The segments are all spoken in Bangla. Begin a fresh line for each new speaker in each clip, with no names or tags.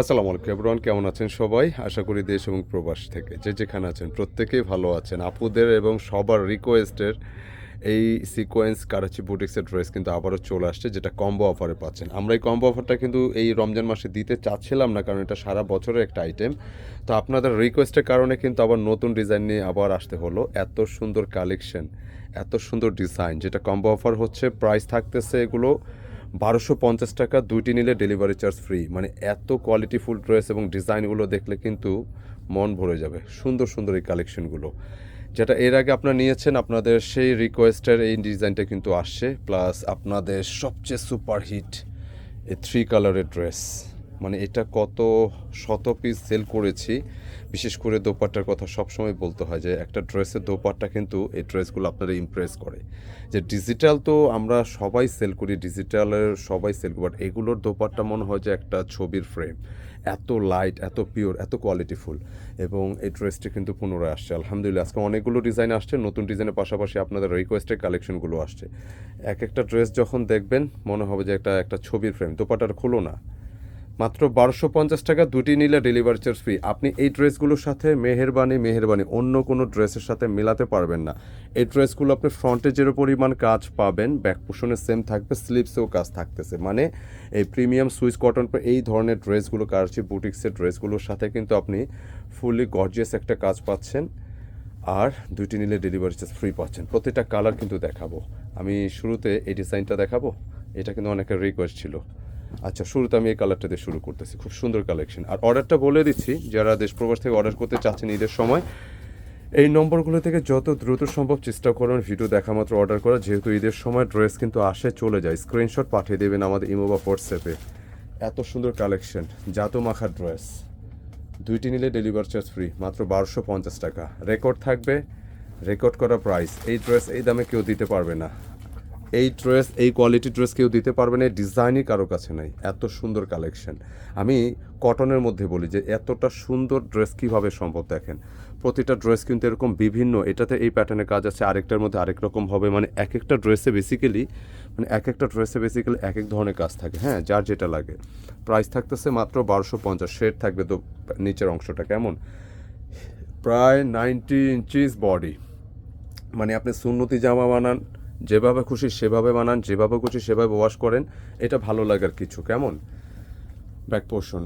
আসসালামু আলাইকুম এভরিওয়ান, কেমন আছেন সবাই? আশা করি দেশ এবং প্রবাস থেকে যে যেখানে আছেন প্রত্যেকেই ভালো আছেন। আপুদের এবং সবার রিকোয়েস্টের এই সিকোয়েন্স কারাচি বুটিক্সের ড্রেস কিন্তু আবারও চলে আসছে, যেটা কম্বো অফারে পাচ্ছেন। আমরা এই কম্বো অফারটা কিন্তু এই রমজান মাসে দিতে চাচ্ছিলাম না, কারণ এটা সারা বছরের একটা আইটেম তো আপনাদের রিকোয়েস্টের কারণে কিন্তু আবার নতুন ডিজাইন নিয়ে আবার আসতে হলো। এত সুন্দর কালেকশন এত সুন্দর ডিজাইন যেটা কম্বো অফার হচ্ছে প্রাইস থাকতেছে এগুলো বারোশো পঞ্চাশ টাকা দুইটি নিলে ডেলিভারি চার্জ ফ্রি মানে এত কোয়ালিটি ফুল ড্রেস এবং ডিজাইনগুলো দেখলে কিন্তু মন ভরে যাবে। সুন্দর সুন্দর এই কালেকশনগুলো যেটা এর আগে আপনারা নিয়েছেন, আপনাদের সেই রিকোয়েস্টের এই ডিজাইনটা কিন্তু আসছে। প্লাস আপনাদের সবচেয়ে সুপার হিট এই থ্রি কালারের ড্রেস মানে এটা কত শত পিস সেল করেছি। বিশেষ করে দোপাট্টার কথা সবসময় বলতে হয় যে একটা ড্রেসের দোপাট্টা কিন্তু এই ড্রেসগুলো আপনারা ইমপ্রেস করে। যে ডিজিটাল তো আমরা সবাই সেল করি ডিজিটালের সবাই সেল করি বাট এগুলোর দোপাট্টা মনে হয় যে একটা ছবির ফ্রেম এত লাইট এত পিওর এত কোয়ালিটিফুল এবং এই ড্রেসটি কিন্তু পুনরায় আসছে। আলহামদুলিল্লাহ, আজকে অনেকগুলো ডিজাইন আসছে, নতুন ডিজাইনের পাশাপাশি আপনাদের রিকোয়েস্টের কালেকশনগুলো আসছে। এক একটা ড্রেস যখন দেখবেন, মনে হবে যে একটা একটা ছবির ফ্রেম দোপাট্টাটা খুলো না। মাত্র বারোশো পঞ্চাশ টাকা দুটি নিলে ডেলিভারি চার্জ ফ্রি আপনি এই ড্রেসগুলোর সাথে মেহেরবানি মেহেরবানি, অন্য কোনো ড্রেসের সাথে মেলাতে পারবেন না। এই ড্রেসগুলো আপনি ফ্রন্টে যেরো পরিমাণ কাজ পাবেন ব্যাক পোষণে সেম থাকবে স্লিপসেও কাজ থাকতেছে। মানে এই প্রিমিয়াম সুইচ কটন এই ধরনের ড্রেসগুলো, কারচি বুটিক্সের ড্রেসগুলোর সাথে কিন্তু আপনি ফুললি গর্জিয়াস একটা কাজ পাচ্ছেন। আর দুইটি নিলে ডেলিভারি চার্জ ফ্রি পাচ্ছেন। প্রতিটা কালার কিন্তু দেখাবো। আমি শুরুতে এই ডিজাইনটা দেখাবো। এটা কিন্তু অনেকের রিকোয়েস্ট ছিল। আচ্ছা শুরুতে আমি এই কালারটা দিয়ে শুরু করতেছি। খুব সুন্দর কালেকশন আর অর্ডারটা বলে দিচ্ছি, যারা দেশ প্রবাস থেকে অর্ডার করতে চাচ্ছেন ঈদের সময়, এই নম্বরগুলো থেকে যত দ্রুত সম্ভব চেষ্টা করুন ভিডিও দেখা মাত্র অর্ডার করা। যেহেতু ঈদের সময় ড্রেস কিন্তু আসে, চলে যায়। স্ক্রিনশট পাঠিয়ে দেবেন আমাদের ইমো বা হোয়াটসঅ্যাপে এত সুন্দর কালেকশন জাতো মাখার ড্রেস দুইটি নিলে ডেলিভারি চার্জ ফ্রি মাত্র বারোশো পঞ্চাশ টাকা। রেকর্ড থাকবে রেকর্ড করা প্রাইস এই ড্রেস এই দামে কেউ দিতে পারবে না। এই ড্রেস, এই কোয়ালিটি ড্রেস কেউ দিতে পারবে না ডিজাইনই কারও কাছে নাই। এত সুন্দর কালেকশন। আমি কটনের মধ্যে বলি যে, এতটা সুন্দর ড্রেস কীভাবে সম্ভব দেখেন? প্রতিটা ড্রেস কিন্তু এরকম বিভিন্ন, এটাতে এই প্যাটার্নের কাজ আছে, আরেকটার মধ্যে আরেক রকম হবে। মানে এক একটা ড্রেসে বেসিক্যালি মানে এক একটা ড্রেসে বেসিক্যালি এক এক ধরনের কাজ থাকে হ্যাঁ যার যেটা লাগে। প্রাইস থাকতেছে মাত্র বারোশো পঞ্চাশ শেড থাকবে তো নিচের অংশটা কেমন? প্রায় নাইনটি ইঞ্চিস বডি মানে আপনি সুন্নতি জামা বানান যেভাবে খুশি সেভাবে বানান, যেভাবে খুশি সেভাবে ওয়াশ করেন, এটা ভালো লাগার কিছু, কেমন? ব্যাক পোর্শন,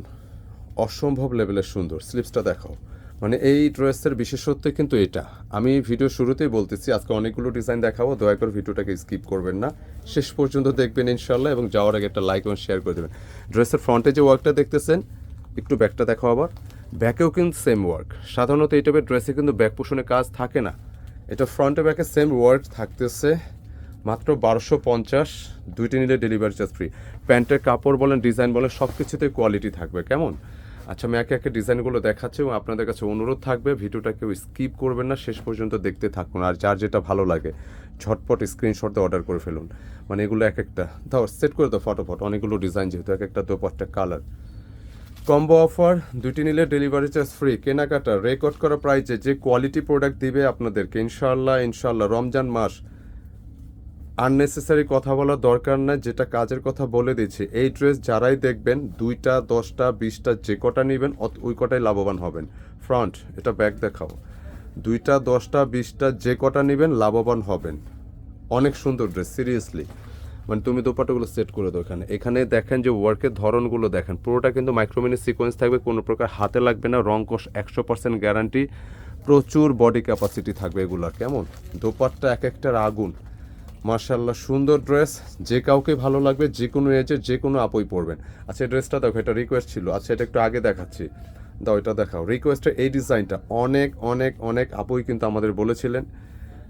অসম্ভব লেভেলের সুন্দর, স্লিপসটা দেখাও। মানে এই ড্রেসের বিশেষত্ব কিন্তু এটা। আমি ভিডিও শুরুতেই বলতেছি, আজকে অনেকগুলো ডিজাইন দেখাবো, দয়া করে ভিডিওটাকে স্কিপ করবেন না। শেষ পর্যন্ত দেখবেন ইনশাল্লাহ এবং যাওয়ার আগে একটা লাইক এবং শেয়ার করে দেবেন। ড্রেসের ফ্রন্টে যে ওয়ার্কটা দেখতেছেন, একটু ব্যাকটা দেখাও আবার। ব্যাকেও কিন্তু সেম ওয়ার্ক সাধারণত এই টাইপের ড্রেসে কিন্তু ব্যাক পোষণে কাজ থাকে না। এটা ফ্রন্টে ব্যাকে সেম ওয়ার্ক থাকতেছে। মাত্র বারোশো পঞ্চাশ, দুইটি নিলে ডেলিভারি চার্জ ফ্রি প্যান্টের কাপড় বলেন ডিজাইন বলেন সব কিছুতেই কোয়ালিটি থাকবে, কেমন? আচ্ছা আমি একে একে ডিজাইনগুলো দেখাচ্ছি এবং আপনাদের কাছে অনুরোধ থাকবে, ভিডিওটা কেউ স্কিপ করবেন না, শেষ পর্যন্ত দেখতে থাকুন, আর যার যেটা ভালো লাগে, ঝটপট স্ক্রিনশট দিয়ে অর্ডার করে ফেলুন। মানে এগুলো এক একটা। দাও সেট করে দাও ফটোফট, অনেকগুলো ডিজাইন যেহেতু, এক একটা দোপাট্টা কালার কম্বো অফার দুটি নিলে ডেলিভারি চার্জ ফ্রি কেনাকাটা রেকর্ড করা প্রাইসে যে কোয়ালিটি প্রোডাক্ট দিবে আপনাদেরকে ইনশাল্লাহ ইনশাল্লাহ রমজান মাস আননেসেসারি কথা বলার দরকার নাই, যেটা কাজের কথা বলে দিচ্ছি এই ড্রেস যারাই দেখবেন, দুইটা, দশটা, বিশটা, যে কটা নেবেন ওই কটাই লাভবান হবেন। ফ্রন্ট এটা ব্যাক দেখাও। দুইটা, দশটা, বিশটা, যে কটা নেবেন, লাভবান হবেন। অনেক সুন্দর ড্রেস সিরিয়াসলি মানে তুমি দোপাটাগুলো সেট করে দাও এখানে। এখানে দেখেন যে ওয়ার্কের ধরনগুলো দেখেন। পুরোটা কিন্তু মাইক্রোমিনি সিকোয়েন্স থাকবে, কোনো প্রকার হাতে লাগবে না, রং কোষ একশো পার্সেন্ট গ্যারান্টি প্রচুর বডি ক্যাপাসিটি থাকবে এগুলার কেমন? দোপাট্টা এক একটার আগুন। মার্শাল্লাহ সুন্দর ড্রেস। যে কাউকে ভালো লাগবে, যে কোনো এজে যে কোনো আপই পরবেন। আচ্ছা এই ড্রেসটা দেখো, এটা রিকোয়েস্ট ছিল। আচ্ছা এটা একটু আগে দেখাচ্ছি। দাও, এটা দেখাও। রিকোয়েস্টের এই ডিজাইনটা অনেক অনেক অনেক আপুই কিন্তু আমাদের বলেছিলেন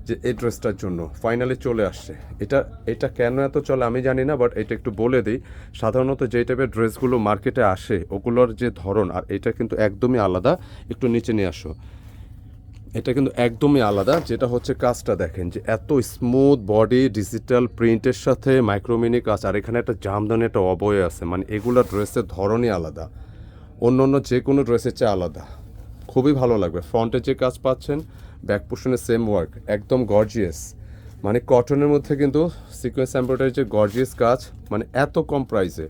যে এই ড্রেসটার জন্য। ফাইনালি চলে আসছে। এটা এটা কেন এত চলে আমি জানি না বাট এটা একটু বলে দিই। সাধারণত যে টাইপের ড্রেসগুলো মার্কেটে আসে, ওগুলোর যে ধরন, আর এটা কিন্তু একদমই আলাদা। একটু নিচে নিয়ে আসো। এটা কিন্তু একদমই আলাদা, যেটা হচ্ছে কাজটা দেখেন যে এত স্মুথ বডি ডিজিটাল প্রিন্টের সাথে মাইক্রোমিনি কাজ, আর এখানে একটা জামদানি, একটা অবয় আছে মানে এগুলো ড্রেসের ধরনই আলাদা। অন্য অন্য যে কোনো ড্রেসের চেয়ে আলাদা। খুবই ভালো লাগবে। ফ্রন্টে যে কাজ পাচ্ছেন ব্যাক পোর্শনে সেম ওয়ার্ক একদম গর্জিয়াস মানে কটনের মধ্যে কিন্তু সিকোয়েন্স এমব্রয়ডারি যে গর্জিয়াস কাজ মানে এত কম প্রাইসে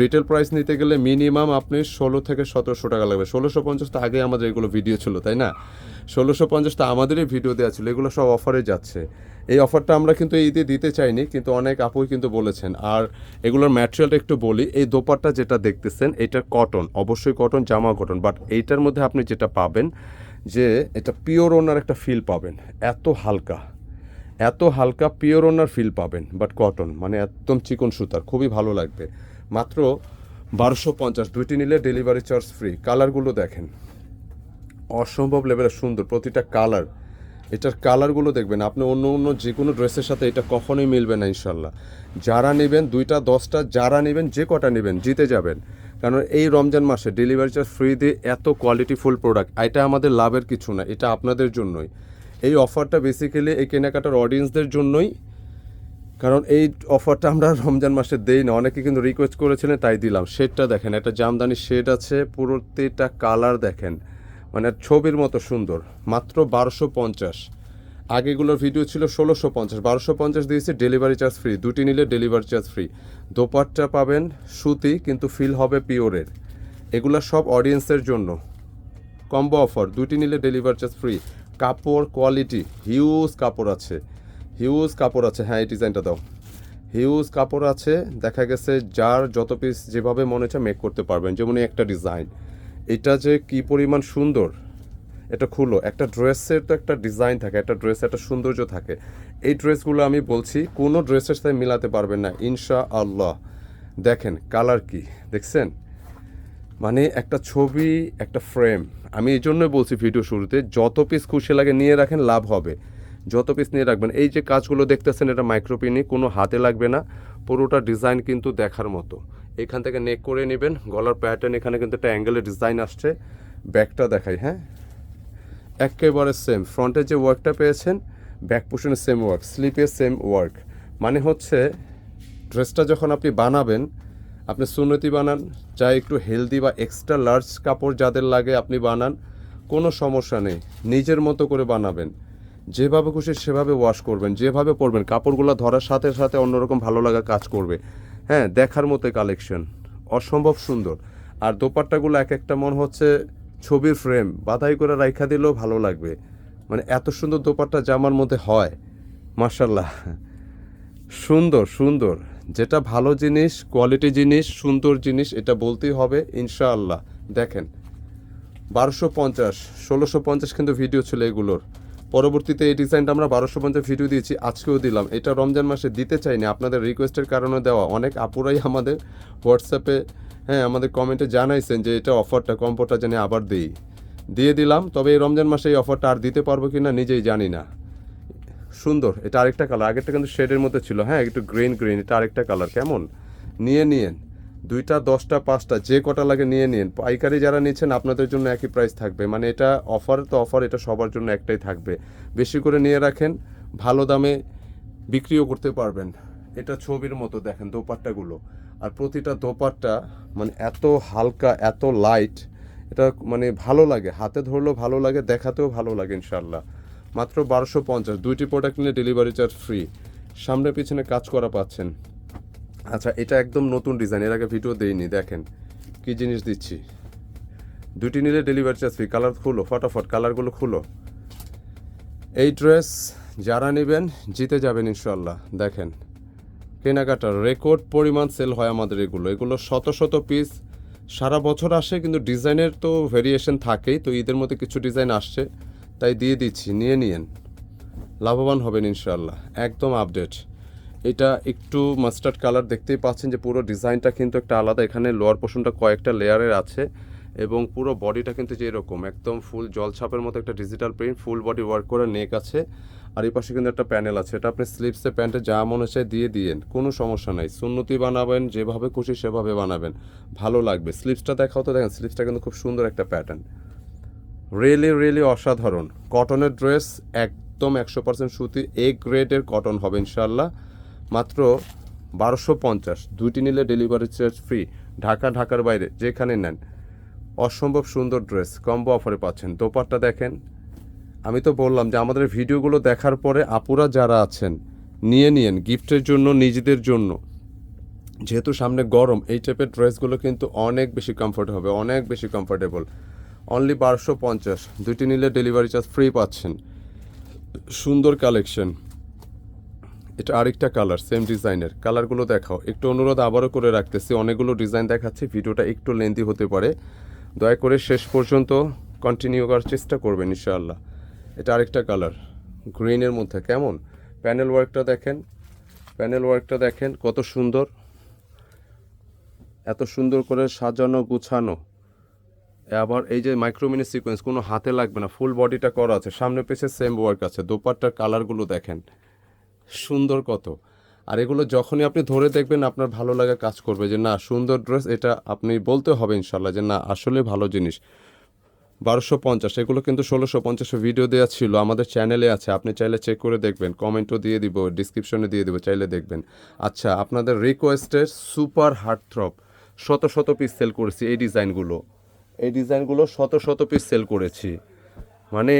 রিটেল প্রাইস নিতে গেলে মিনিমাম আপনি ষোলো থেকে সতেরোশো টাকা লাগবে। ষোলোশো পঞ্চাশ তো আগে আমাদের এগুলো ভিডিও ছিল, তাই না? ষোলোশো পঞ্চাশটা আমাদেরই ভিডিও দেওয়া ছিল, এগুলো সব অফারে যাচ্ছে। এই অফারটা আমরা কিন্তু এই ঈদে দিতে চাইনি, কিন্তু অনেক আপুই কিন্তু বলেছেন। আর এগুলোর ম্যাটেরিয়ালটা একটু বলি, এই দোপাট্টা যেটা দেখতেছেন, এটা কটন অবশ্যই কটন জামা কটন বাট এইটার মধ্যে আপনি যেটা পাবেন, যে এটা পিওর ওনার একটা ফিল পাবেন। এত হালকা এত হালকা পিওর ওনার ফিল পাবেন বাট কটন মানে একদম চিকন সুতার, খুবই ভালো লাগবে। মাত্র বারোশো পঞ্চাশ, দুইটি নিলে ডেলিভারি চার্জ ফ্রি কালারগুলো দেখেন। অসম্ভব লেভেলের সুন্দর, প্রতিটা কালার এটার কালারগুলো দেখবেন, আপনি অন্য অন্য যে কোনো ড্রেসের সাথে এটা কখনোই মিলবে না ইনশাল্লাহ যারা নেবেন, দুইটা, দশটা, যারা নেবেন, যে কটা নেবেন, জিতে যাবেন। কারণ এই রমজান মাসে ডেলিভারি চার্জ ফ্রি দিয়ে এত কোয়ালিটিফুল প্রোডাক্ট এটা আমাদের লাভের কিছু না, এটা আপনাদের জন্যই। এই অফারটা বেসিক্যালি এই কেনাকাটার অডিয়েন্সদের জন্যই। কারণ এই অফারটা আমরা রমজান মাসে দেই না, অনেকে কিন্তু রিকোয়েস্ট করেছিলেন, তাই দিলাম। শেডটা দেখেন, একটা জামদানি শেড আছে পুরোটিটা কালার দেখেন। মানে ছবির মতো সুন্দর। মাত্র বারোশো পঞ্চাশ। আগেগুলোর ভিডিও ছিল ষোলোশো পঞ্চাশ। বারোশো পঞ্চাশ দিয়েছি ডেলিভারি চার্জ ফ্রি দুটি নিলে ডেলিভারি চার্জ ফ্রি দোপাট্টা পাবেন সুতি, কিন্তু ফিল হবে পিওরের এগুলো সব অডিয়েন্সের জন্য। কম্বো অফার দুটি নিলে ডেলিভারি চার্জ ফ্রি কাপড় কোয়ালিটি হিউজ কাপড় আছে। হিউজ কাপড় আছে। হ্যাঁ এই ডিজাইনটা দাও। হিউজ কাপড় আছে। দেখা গেছে যার যত পিস যেভাবে মনে হচ্ছে মেক করতে পারবেন। যেমন একটা ডিজাইন এটা যে কি পরিমাণ সুন্দর, এটা খুলো। একটা ড্রেসের তো একটা ডিজাইন থাকে, একটা ড্রেসের একটা সৌন্দর্য থাকে। এই ড্রেসগুলো আমি বলছি, কোনো ড্রেসের সাথে মিলাতে পারবেন না ইনশা আল্লাহ দেখেন, কালার কি, দেখছেন? মানে একটা ছবি, একটা ফ্রেম। আমি এই জন্যই বলছি ভিডিও শুরুতে, যত পিস খুশি লাগে নিয়ে রাখেন, লাভ হবে। যত পিস নিয়ে রাখবেন, এই যে কাজগুলো দেখতেছেন, এটা মাইক্রোপিনি কোনো হাতে লাগবে না, পুরোটা ডিজাইন কিন্তু দেখার মতো। এখান থেকে নেক করে নেবেন। গলার প্যাটার্ন এখানে কিন্তু একটা অ্যাঙ্গেলের ডিজাইন আসছে। ব্যাকটা দেখাই হ্যাঁ? একেবারে সেম ফ্রন্টে যে ওয়ার্কটা পেয়েছেন ব্যাক পোর্শনে সেম ওয়ার্ক স্লিপে সেম ওয়ার্ক মানে হচ্ছে ড্রেসটা যখন আপনি বানাবেন, আপনি সুন্নতি বানান চাই একটু হেলদি বা এক্সট্রা লার্জ কাপড় যাদের লাগে আপনি বানান, কোনো সমস্যা নেই। নিজের মতো করে বানাবেন। যেভাবে খুশি সেভাবে ওয়াশ করবেন, যেভাবে পরবেন। কাপড়গুলো ধরার সাথে সাথে অন্যরকম ভালো লাগা কাজ করবে। হ্যাঁ দেখার মতো কালেকশন অসম্ভব সুন্দর। আর দোপাট্টাগুলো এক একটা মন হচ্ছে ছবির ফ্রেম বাধাই করে রাইখা দিলেও ভালো লাগবে। মানে এত সুন্দর দোপাট্টা জামার মধ্যে হয় মার্শাল্লাহ সুন্দর সুন্দর। যেটা ভালো জিনিস কোয়ালিটি জিনিস, সুন্দর জিনিস, এটা বলতেই হবে, ইনশাআল্লাহ। দেখেন, বারোশো পঞ্চাশ, ষোলোশো পঞ্চাশ কিন্তু ভিডিও ছিল এগুলোর। পরবর্তীতে এই ডিজাইনটা আমরা বারোশো পঞ্চাশ ভিডিও দিয়েছি, আজকেও দিলাম। এটা রমজান মাসে দিতে চাইনি, আপনাদের রিকোয়েস্টের কারণে দেওয়া। অনেক আপুরাই আমাদের হোয়াটসঅ্যাপে হ্যাঁ আমাদের কমেন্টে জানাইছেন যে এটা অফারটা কম্পোটা জানি আবার দিই। দিয়ে দিলাম, তবে এই রমজান মাসে এই অফারটা আর দিতে পারব কি না নিজেই জানি না। সুন্দর, এটা আরেকটা কালার আগেরটা কিন্তু শেডের মধ্যে ছিল। হ্যাঁ একটু গ্রিন গ্রিন এটা আরেকটা কালার কেমন? নিয়ে নিয়েন। দুইটা, দশটা, পাঁচটা, যে কটা লাগে নিয়ে নিন। পাইকারি যারা নিচ্ছেন, আপনাদের জন্য একই প্রাইস থাকবে। মানে এটা অফার তো অফার এটা সবার জন্য একটাই থাকবে। বেশি করে নিয়ে রাখেন, ভালো দামে বিক্রিও করতে পারবেন। এটা ছবির মতো দেখেন, দোপাট্টাগুলো। আর প্রতিটা দোপাট্টা মানে এত হালকা, এত লাইট এটা মানে ভালো লাগে। হাতে ধরলেও ভালো লাগে, দেখাতেও ভালো লাগে ইনশাল্লাহ মাত্র বারোশো পঞ্চাশ। দুইটি প্রোডাক্ট নিলে ডেলিভারি চার্জ ফ্রি সামনে পিছনে কাজ করা পাচ্ছেন। আচ্ছা এটা একদম নতুন ডিজাইন এর আগে ভিডিও দেইনি, দেখেন। কি জিনিস দিচ্ছি? দুটি নিলে ডেলিভারি চার্জ ফ্রি কালার খুলো, ফটাফট কালারগুলো খুলো। এই ড্রেস যারা নেবেন, জিতে যাবেন ইনশাল্লাহ দেখেন। কেনাকাটার রেকর্ড পরিমাণ সেল হয় আমাদের এগুলো। এগুলো শত শত পিস সারা বছর আসে, কিন্তু ডিজাইনের তো ভেরিয়েশন থাকেই, তো ঈদের মধ্যে কিছু ডিজাইন আসছে, তাই দিয়ে দিচ্ছি, নিয়ে নিয়েন। লাভবান হবেন ইনশাল্লাহ একদম আপডেট এটা একটু মাস্টার্ড কালার দেখতেই পাচ্ছেন যে পুরো ডিজাইনটা কিন্তু একটা আলাদা। এখানে লোয়ার পোর্শনটা কয়েকটা লেয়ারের আছে এবং পুরো বডিটা কিন্তু যে এরকম, একদম ফুল জলছাপের মতো একটা digital print full body work করে নেক আছে আর এই পাশে কিন্তু একটা প্যানেল আছে। এটা আপনি স্লিপসে প্যান্টে যা মনে চায় দিয়ে দিয়েন, কোনো সমস্যা নাই। সুন্নতি বানাবেন, যেভাবে খুশি সেভাবে বানাবেন, ভালো লাগবে। স্লিপসটা দেখাও তো দেখেন স্লিপসটা কিন্তু খুব সুন্দর একটা প্যাটার্ন রিয়েলি রিয়েলি অসাধারণ। কটনের ড্রেস একদম একশো পার্সেন্ট সুতি এ গ্রেডের কটন হবে ইনশাল্লাহ মাত্র বারোশো পঞ্চাশ। দুইটি নিলে ডেলিভারি চার্জ ফ্রি ঢাকা, ঢাকার বাইরে যেখানে নেন। অসম্ভব সুন্দর ড্রেস কম্বো অফারে পাচ্ছেন। দোপারটা দেখেন। আমি তো বললাম যে আমাদের ভিডিওগুলো দেখার পরে আপুরা যারা আছেন, নিয়ে নিয়েন গিফটের জন্য, নিজেদের জন্য। যেহেতু সামনে গরম, এই টাইপের ড্রেসগুলো কিন্তু অনেক বেশি কমফোর্ট হবে, অনেক বেশি কমফোর্টেবল অনলি বারোশো পঞ্চাশ। দুইটি নিলে ডেলিভারি চার্জ ফ্রি পাচ্ছেন। সুন্দর কালেকশন এটা আরেকটা কালার সেম ডিজাইনের কালারগুলো দেখাও। একটু অনুরোধ আবারও করে রাখতেছি, অনেকগুলো ডিজাইন দেখাচ্ছি, ভিডিওটা একটু লেন্দি হতে পারে। দয়া করে শেষ পর্যন্ত কন্টিনিউ করার চেষ্টা করবেন, ইনশাআল্লাহ। এটা আরেকটা কালার গ্রিনের মধ্যে। কেমন? প্যানেল ওয়ার্কটা দেখেন। প্যানেল ওয়ার্কটা দেখেন, কত সুন্দর। এত সুন্দর করে সাজানো, গুছানো। আবার এই যে মাইক্রোমিনি সিকোয়েন্স কোনো হাতে লাগবে না ফুল বডিটা করা আছে। সামনে পেছে সেম ওয়ার্ক আছে। দোপাট্টার কালারগুলো দেখেন। সুন্দর কত। আর এগুলো যখনই আপনি ধরে দেখবেন আপনার ভালো লাগা কাজ করবে যে, না, সুন্দর ড্রেস এটা আপনি বলতে হবে ইনশাল্লাহ যে, না, আসলে ভালো জিনিস। বারোশো পঞ্চাশ, এগুলো কিন্তু ষোলোশো পঞ্চাশে ভিডিও দেওয়া ছিল, আমাদের চ্যানেলে আছে, আপনি চাইলে চেক করে দেখবেন। কমেন্টও দিয়ে দিব ডিসক্রিপশনে দিয়ে দিব, চাইলে দেখবেন। আচ্ছা আপনাদের রিকোয়েস্টের সুপার হার্ট থ্রপ শত শত পিস সেল করেছি এই ডিজাইনগুলো এই ডিজাইনগুলো শত শত পিস সেল করেছি। মানে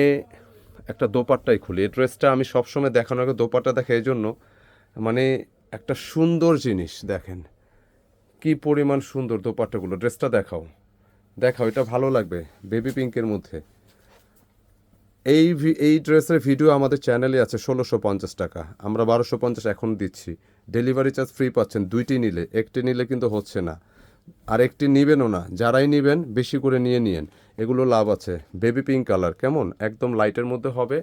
একটা দোপাট্টাই খুলি। এই ড্রেসটা আমি সবসময় দেখানোর আগে দোপাট্টা দেখে এই জন্য মানে একটা সুন্দর জিনিস দেখেন। কি পরিমাণ সুন্দর দোপাট্টাগুলো। ড্রেসটা দেখাও। দেখাও, এটা ভালো লাগবে বেবি পিঙ্কের মধ্যে। এই এই ড্রেসের ভিডিও আমাদের চ্যানেলে আছে ষোলোশো পঞ্চাশ টাকা। আমরা বারোশো পঞ্চাশ এখন দিচ্ছি। ডেলিভারি চার্জ ফ্রি পাচ্ছেন। দুইটি নিলে, একটি নিলে কিন্তু হচ্ছে না। আর একটি নিবেনও না, যারাই নিবেন বেশি করে নিয়ে নিন এগুলো লাভ আছে। বেবি পিঙ্ক কালার, কেমন? একদম লাইটের মধ্যে হবে,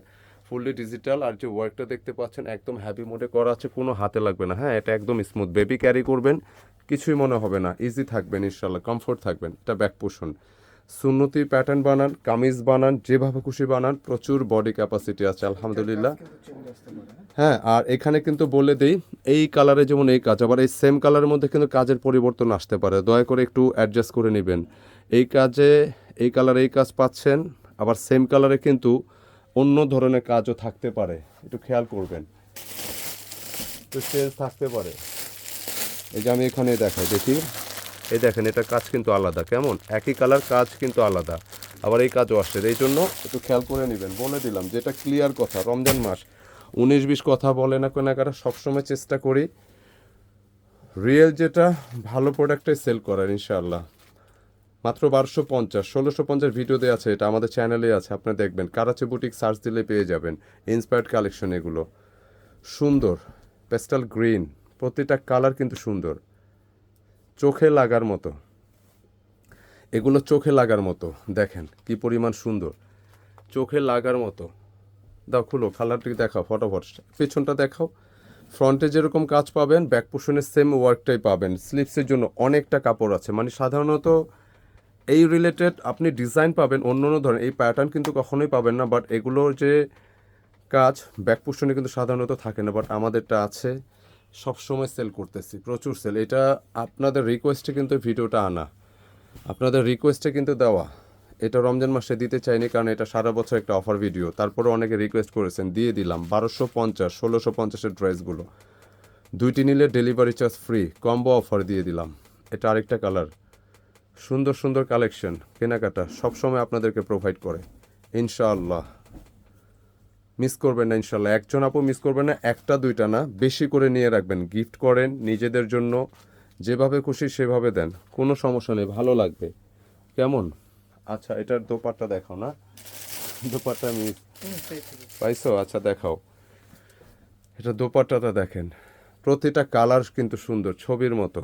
ফুললি ডিজিটাল। আর যে ওয়ার্কটা দেখতে পাচ্ছেন, একদম হ্যাপি মোডে করা আছে, কোনো হাতে লাগবে না। হ্যাঁ এটা একদম স্মুথ বেবি ক্যারি করবেন, কিছুই মনে হবে না। ইজি থাকবেন ইনশাল্লাহ কমফোর্ট থাকবেন। এটা ব্যাক পোষণ সুন্নতি প্যাটার্ন বানান, কামিজ বানান, যেভাবে খুশি বানান, প্রচুর বডি ক্যাপাসিটি আছে, আলহামদুলিল্লাহ। হ্যাঁ আর এখানে কিন্তু বলে দেই, এই কালারে যেমন এই কাজ, আবার এই সেম কালারের মধ্যে কিন্তু কাজের পরিবর্তন আসতে পারে। দয়া করে একটু অ্যাডজাস্ট করে নেবেন। এই কাজে, এই কালারে এই কাজ পাচ্ছেন, আবার সেম কালারে কিন্তু অন্য ধরনের কাজও থাকতে পারে। একটু খেয়াল করবেন। চেঞ্জ থাকতে পারে। এই যে আমি এখানে দেখাই, দেখি। এই দেখেন এটা কাজ কিন্তু আলাদা, কেমন? একই কালার, কাজ কিন্তু আলাদা। আবার এই কাজও আসছে। এই জন্য একটু খেয়াল করে নেবেন। বলে দিলাম যেটা ক্লিয়ার কথা, রমজান মাস। উনিশ, বিশ কথা বলে না কেন কারা সবসময় চেষ্টা করি। রিয়েল যেটা, ভালো প্রোডাক্টটাই সেল করার, ইনশাআল্লাহ। মাত্র বারোশো পঞ্চাশ, ষোলোশো পঞ্চাশ ভিডিও দেওয়া আছে, এটা আমাদের চ্যানেলে আছে আপনি দেখবেন। কারাচি বুটিক সার্চ দিলে পেয়ে যাবেন ইন্সপায়ার্ড কালেকশন এগুলো। সুন্দর পেস্টাল গ্রিন প্রতিটা কালার কিন্তু সুন্দর। চোখে লাগার মতো। এগুলো চোখে লাগার মতো। দেখেন, কি পরিমাণ সুন্দর। চোখে লাগার মতো। দাও, খুলো কালারটি দেখাও, ফটোফট। পেছনটা দেখাও। ফ্রন্টে যেরকম কাজ পাবেন ব্যাক পোর্শনের সেম ওয়ার্কটাই পাবেন। স্লিপসের জন্য অনেকটা কাপড় আছে। মানে সাধারণত এই রিলেটেড আপনি ডিজাইন পাবেন অন্য অন্য ধরনের। এই প্যাটার্ন কিন্তু কখনোই পাবেন না বাট এগুলোর যে কাজ ব্যাক পোর্শনে কিন্তু সাধারণত থাকে না বাট আমাদেরটা আছে। সবসময় সেল করতেছি, প্রচুর সেল এটা আপনাদের রিকোয়েস্টে কিন্তু ভিডিওটা আনা। আপনাদের রিকোয়েস্টে কিন্তু দেওয়া। এটা রমজান মাসে দিতে চাইনি কারণ এটা সারা বছর একটা অফার ভিডিও তারপরে অনেকে রিকোয়েস্ট করেছেন, দিয়ে দিলাম। বারোশো পঞ্চাশ, ষোলোশো পঞ্চাশের ড্রেসগুলো। দুইটি নিলে delivery charge free combo offer দিয়ে দিলাম। এটা আরেকটা কালার সুন্দর সুন্দর কালেকশন কেনাকাটা সবসময় আপনাদেরকে প্রোভাইড করে। ইনশাআল্লাহ। মিস করবেন না ইনশাল্লাহ। একজন আপু মিস করবেন না, একটা, দুইটা না। বেশি করে নিয়ে রাখবেন। গিফট করেন নিজেদের জন্য, যেভাবে খুশি সেভাবে দেন। কোনো সমস্যা নেই, ভালো লাগবে। কেমন? আচ্ছা এটার দোপাট্টা দেখাও না। দোপাট্টা মিস। পাইছো? আচ্ছা দেখাও। এটা দোপাট্টাটা দেখেন। প্রতিটা কালার কিন্তু সুন্দর, ছবির মতো।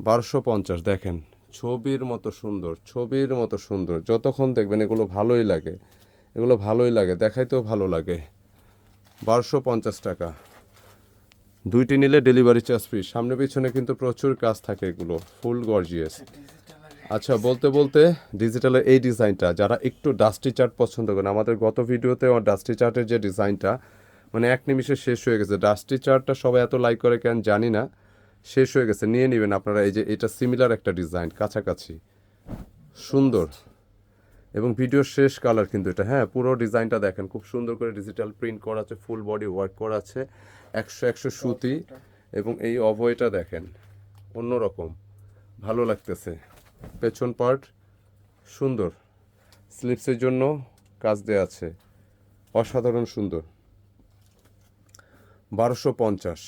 বারোশো পঞ্চাশ, দেখেন। ছবির মতো সুন্দর, ছবির মতো সুন্দর। যতক্ষণ দেখবেন এগুলো ভালোই লাগে। এগুলো ভালোই লাগে, দেখাইতেও ভালো লাগে। বারোশো পঞ্চাশ টাকা। দুইটি নিলে ডেলিভারি চার্জ ফ্রি সামনে পিছনে কিন্তু প্রচুর কাজ থাকে এগুলো ফুল গর্জিয়াস আচ্ছা বলতে বলতে ডিজিটালের এই ডিজাইনটা যারা একটু ডাস্টি চার্ট পছন্দ করেন, আমাদের গত ভিডিওতে আমার ডাস্টি চার্টের যে ডিজাইনটা মানে এক নিমিষে শেষ হয়ে গেছে। ডাস্টি চার্টটা সবাই এত লাইক করে কেন জানি না, শেষ হয়ে গেছে। নিয়ে নেবেন আপনারা, এই যে এটা সিমিলার একটা ডিজাইন কাছাকাছি। সুন্দর। এবং ভিডিওর শেষ কালার কিন্তু এটা। হ্যাঁ পুরো ডিজাইনটা দেখেন খুব সুন্দর করে ডিজিটাল প্রিন্ট করা আছে ফুল বডি ওয়ার্ক করা আছে একশো একশো সুতি এবং এই অভয়টা দেখেন অন্যরকম ভালো লাগতেছে। পেছন পার্ট সুন্দর স্লিপসের জন্য কাজ দেওয়া আছে অসাধারণ সুন্দর। বারোশো পঞ্চাশ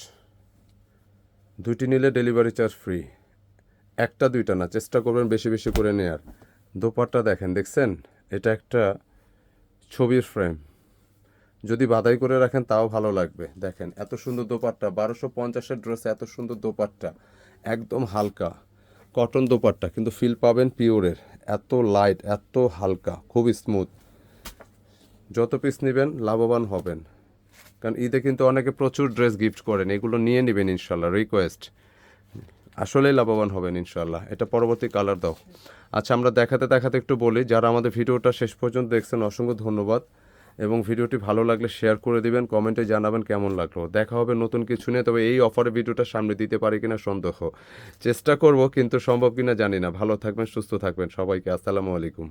দুইটি নিলে ডেলিভারি চার্জ ফ্রি একটা দুইটা না চেষ্টা করবেন বেশি বেশি করে নেয়ার। দোপাট্টা দেখেন, দেখছেন? এটা একটা ছবির ফ্রেম যদি বাদাই করে রাখেন, তাও ভালো লাগবে। দেখেন, এত সুন্দর দোপাট্টা। বারোশো পঞ্চাশের ড্রেস এত সুন্দর দোপাট্টা। একদম হালকা। কটন দোপাট্টা, কিন্তু ফিল পাবেন পিওরের এত লাইট এত হালকা, খুব স্মুথ যত পিস নেবেন, লাভবান হবেন। কারণ ঈদে কিন্তু অনেকে প্রচুর ড্রেস গিফট করেন। এগুলো নিয়ে নেবেন ইনশাল্লাহ রিকোয়েস্ট আসলেই লাভবান হবেন ইনশাল্লাহ এটা পরবর্তী কালার দাও। আচ্ছা আমরা দেখাতে দেখাতে একটু বলি, যারা আমাদের ভিডিওটা শেষ পর্যন্ত দেখছেন, অসংখ্য ধন্যবাদ। এবং ভিডিওটি ভালো লাগলে শেয়ার করে দিবেন কমেন্টে জানাবেন কেমন লাগল। দেখা হবে নতুন কিছু নিয়ে, তবে এই অফারে ভিডিওটা সামনে দিতে পারি কিনা সন্দেহ। চেষ্টা করব, কিন্তু সম্ভব কিনা জানি না। ভালো থাকবেন, সুস্থ থাকবেন সবাইকে। আসসালামু আলাইকুম।